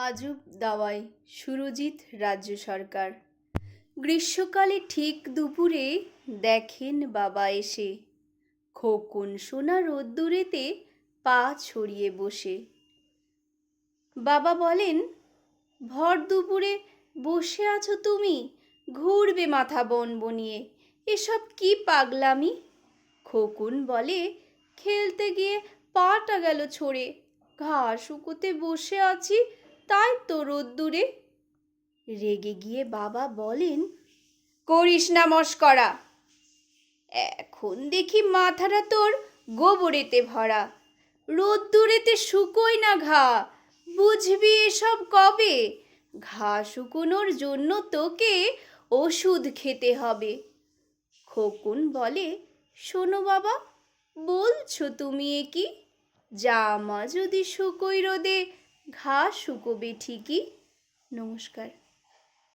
আজব দাওয়াই সুরজিৎ রাজ্য সরকার। গ্রীষ্মকালে ঠিক দুপুরে দেখেন বাবা এসে। খোকন সোনা রোদ্দুরেতে পা ছড়িয়ে বসে। বাবা বলেন, ভর দুপুরে বসে আছো তুমি? ঘুরবে মাথা বন বনিয়ে। এসব কি পাগলামি? খোকন বলে, খেলতে গিয়ে পাটা গেল ছড়ে। ঘাস শুকোতে বসে আছি তাই তো রোদ্দুরে। রেগে গিয়ে বাবা বলেন, করিস না মস্করা। এখন দেখি মাথাটা তোর গোবরেতে ভরা। রোদ্দুরেতে শুকোই না ঘা। বুঝবি এসব কবে? ঘা শুকোনোর জন্য তোকে ওষুধ খেতে হবে। খোকন বলে, শোনো বাবা, বলছো তুমি এ কি? জামা যদি শুকোই রোদে ঘা শুকোবে ঠিকই নমস্কার